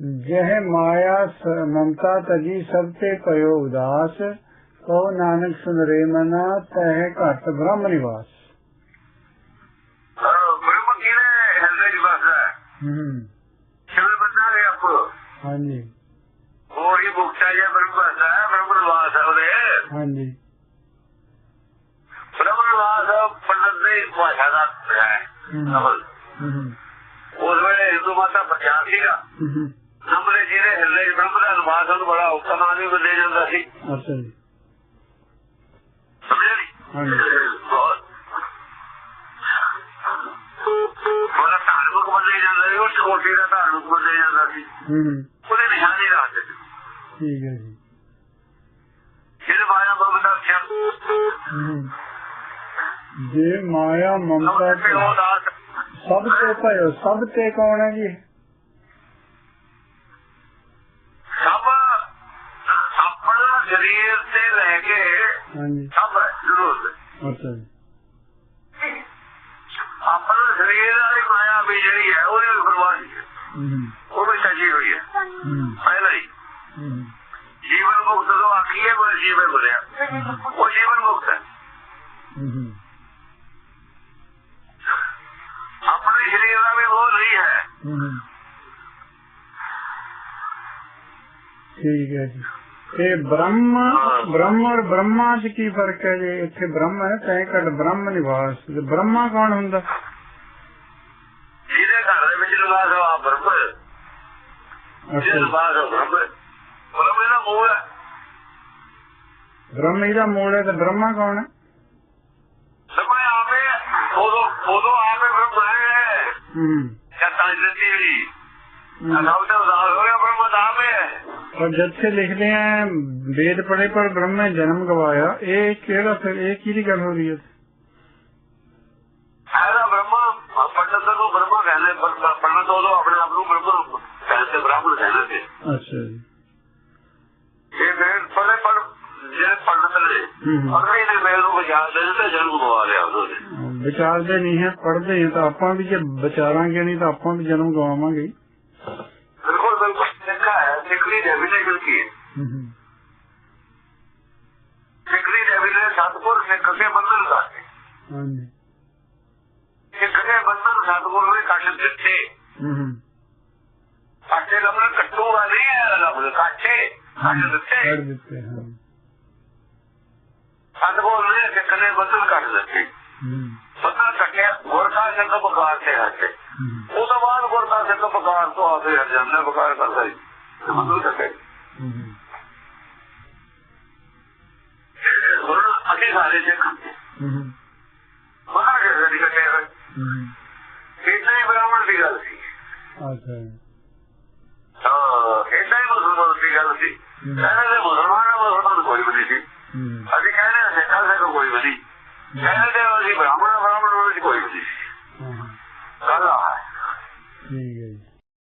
ਜਹ ਮਾਇਆ ਮਮਤਾ ਤਜੀ ਸਭ ਤੇ ਪਇਓ ਉਦਾਸ ਕੋ ਨਾਨਕ ਸੁਨ ਰੇ ਮਨਾ ਤਹਿ ਘਟ ਬ੍ਰਹਮ ਨਿਵਾਸ। ਹਿਰਦੇ ਹੈ? ਹੂੰ। ਹਾਂਜੀ। ਹੋਰ ਹੀ ਮੁਕਤਾ ਜੇ ਬ੍ਰਹਮ ਵਸਦਾ ਹੈ ਬ੍ਰਹਮ ਨਿਵਾਸ ਹੈ ਉਹਦੇ। ਹਾਂਜੀ। ਬ੍ਰਹਮ ਨਿਵਾਸ ਪੰਡਤ ਦੀ ਭਾਸ਼ਾ ਦਾ ਹੈ। ਹੂੰ। ਨਵਲ। ਹੂੰ। ਉਸ ਵੇਲੇ ਹਿੰਦੂ ਮਾਤਾ ਪ੍ਰਚਾਰ ਸੀਗਾ। ਹੂੰ। ਸਾਹਮਣੇ ਜਿਹੜੇ ਹਿਰਦੇ ਚ ਬ੍ਰਹਮ ਦਾ ਨਿਵਾਸ ਉਹਨੂੰ ਬੜਾ ਹੁਕਮ ਆਦਮੀ ਬੰਦੇ ਜਾਂਦਾ ਸੀ। ਅੱਛਾ ਜੀ। ਸਮਝਿਆ ਨੀ? ਹਾਂਜੀ। ਬਹੁਤ। ਬੜਾ ਧਾਰਮਿਕ ਬੰਦੇ ਜਾਂਦਾ ਸੀ ਉਹ ਛੋਟੀ ਦਾ ਧਾਰਮਿਕ ਬੰਦੇ ਜਾਂਦਾ ਸੀ। ਹੂੰ। ਉਹਦੇ ਨਿਸ਼ਾਨੇ ਸੀ ਠੀਕ ਹੈ ਜੀ। ਜਿਹੜੇ ਮਾਇਆ ਖਿਆਲ। ਹੂੰ। ਜੇ ਮਾਇਆ ਮਮਤਾ ਸਭ ਤੇ ਭਇਓ ਸਭ ਤੇ ਕੌਣ ਹੈ ਜੀ? ਹਾਂਜੀ। ਸਭ ਜ਼ਰੂਰ। ਅੱਛਾ ਜੀ। ਆਪਣਾ ਸਰੀਰ ਵਾਲੀ ਮਾਇਆ ਵੀ ਜਿਹੜੀ ਹੈ ਉਹਦੀ ਵੀ ਬਰਬਾਦੀ ਹੈ। ਹੂੰ ਉਹ ਵੀ ਸਜੀ ਹੋਈ ਹੈ। ਹੂੰ। ਪਹਿਲਾਂ ਹੀ। ਹੂੰ ਜੀਵਨ ਮੁਕਤ ਤੋਂ ਆਖੀਏ ਕੋਈ ਜੀਵਨ ਬੁਲਿਆ। ਉਹ ਜੀਵਨ ਮੁਕਤ ਹੈ। ਹੂੰ ਆਪਣੇ ਸਰੀਰ ਦਾ ਵੀ ਉਹ ਨਹੀਂ ਹੈ ਹੂੰ। ਠੀਕ ਹੈ ਜੀ। ਤੇ ਬ੍ਰਹਮ ਬ੍ਰਹਮ ਔਰ ਬ੍ਰਹਮਾ ਚ ਕੀ ਫ਼ਰਕ ਹੈ ਜੀ ਇੱਥੇ ਬ੍ਰਹਮ ਹੈ ਤੈਂ ਘਟ ਬ੍ਰਹਮ ਨਿਵਾਸ ਤੇ ਬ੍ਰਹਮਾ ਕੌਣ ਹੁੰਦਾ? ਜਿਹਦੇ ਘਰ ਦੇ ਵਿੱਚ ਨਿਵਾਸ ਹੋ ਆ ਬ੍ਰਹਮ ਜਿਹਦੇ ਜੀ। ਨਿਵਾਸ ਹੋ ਬ੍ਰਹਮ ਬ੍ਰਹਮ ਦਾ ਮੂਲ ਹੈ। ਬ੍ਰਹਮ ਇਹਦਾ ਮੂਲ ਹੈ ਤੇ ਬ੍ਰਹਮਾ ਕੌਣ ਹੈ? ਸਮਝ ਆਵੇ ਉਦੋਂ ਉਦੋਂ ਆਵੇ ਬ੍ਰਹਮ ਹੈ। ਹੂੰ। ਜਾਂ ਤਾਂ ਜਿੱਤੀ। ਅਨਾਉ ਤੇ ਉਦਾਸ ਹੋ ਗਿਆ ਦਾ ਔਰ ਜਦ ਸੇ ਲਿਖਦੇ ਆ ਵੇਦ ਪੜੇ ਪਰ ਬ੍ਰਹਮ ਨੇ ਜਨਮ ਗਵਾਇਆ ਇਹ ਕਿਹੜਾ ਫਿਰ ਇਹ ਕਿਹਦੀ ਗੱਲ ਹੋ ਰਹੀ ਹੈ? ਸਾਰਾ ਬ੍ਰਹਮਾ ਪੰਡਤ ਨੂੰ ਬ੍ਰਹਮਾ ਕਹਿੰਦੇ ਪੰਡਤ ਉਹ ਆਪਣੇ ਆਪ ਨੂੰ ਬ੍ਰਹਮ ਕਹਿੰਦੇ ਬ੍ਰਾਹਮਣ ਕਹਿੰਦੇ ਅੱਛਾ ਜੀ। ਇਹ ਵੇਦ ਪੜੇ ਪਰ ਜਿਹੜੇ ਪੰਡਤ ਨੇ ਨੂੰ ਵਿਚਾਰ ਦੇ ਨਹੀਂ ਹੈ ਪੜਦੇ ਆਪਾਂ ਵੀ ਜੇ ਵਿਚਾਰਾਂਗੇ ਨਹੀਂ ਆਪਾਂ ਵੀ ਜਨਮ ਗਵਾਵਾਂਗੇ। ਸਿੱਖੀ ਡੈਫੀਨੇਸ਼ਨ ਕੀ ਹੈ? ਹੂੰ ਹੂੰ। ਸਿੱਖੀ ਡੈਫੀਨੇਸ਼ਨ ਸਤਪੁਰ ਸਿੱਖ ਕੇ ਬੰਧਨ ਕਰਦੇ ਹਾਂਜੀ। ਸਿੱਖ ਦੇ ਬੰਧਨ ਸਤਪੁਰ ਨੇ ਕੱਟ ਦਿੱਤੇ। ਕੱਟੇ ਕੱਟੂਗਾ ਨਹੀਂ ਹੈ ਲਫ਼ਜ਼ ਕੱਟੇ ਕੱਟ ਦਿੱਤੇ। ਕੱਢ ਦਿੱਤੇ ਹਾਂ। ਸਤਪੁਰ ਨੇ ਸਿੱਖ ਨੇ ਬੰਧਨ ਕੱਟ ਦਿੱਤੇ। ਹੂੰ। ਬੰਧਨ ਕੱਟਿਆ ਗੁਰਖਾ ਸਿੰਘ ਬਕਾਰ ਤੇ ਹੱਥੇ। ਉਹ ਤੋਂ ਬਾਅਦ ਗੁਰਖਾ ਸਿੰਘ ਬਕਾਰ ਤੋਂ ਹਟ ਜਾਂਦਾ ਬਕਾਰ ਕਰਦਾ ਕੱਟੇ ਹੂੰ ਸਾਰੇ ਸਿੱਖ। ਬਾਹਰ ਕਿਸੇ ਦੀ ਕੱਟੇ ਹੋਏ। ਇਦਾਂ ਹੀ ਬ੍ਰਾਹਮਣ ਦੀ ਗੱਲ ਸੀ। ਅੱਛਾ। ਹਾਂ ਇਦਾਂ ਹੀ ਮੁਸਲਮਾਨ ਦੀ ਗੱਲ ਸੀ। ਹੂੰ। ਕਹਿੰਦੇ ਨੇ ਮੁਸਲਮਾਨ ਮੁਸਲਮਾਨ ਕੋਈ ਵੀ ਨਹੀਂ ਸੀ। ਅਸੀਂ ਕਹਿੰਦੇ ਹਾਂ ਸਿੱਖਾਂ ਸਿੰਘ ਕੋਈ ਵੀ ਨਹੀਂ। ਕਹਿੰਦੇ ਅਸੀਂ ਬ੍ਰਾਹਮਣ ਬ੍ਰਾਹਮਣ ਕੋਈ ਵੀ ਨਹੀਂ ਸੀ। ਗੱਲ ਆ। ਠੀਕ ਹੈ ਜੀ।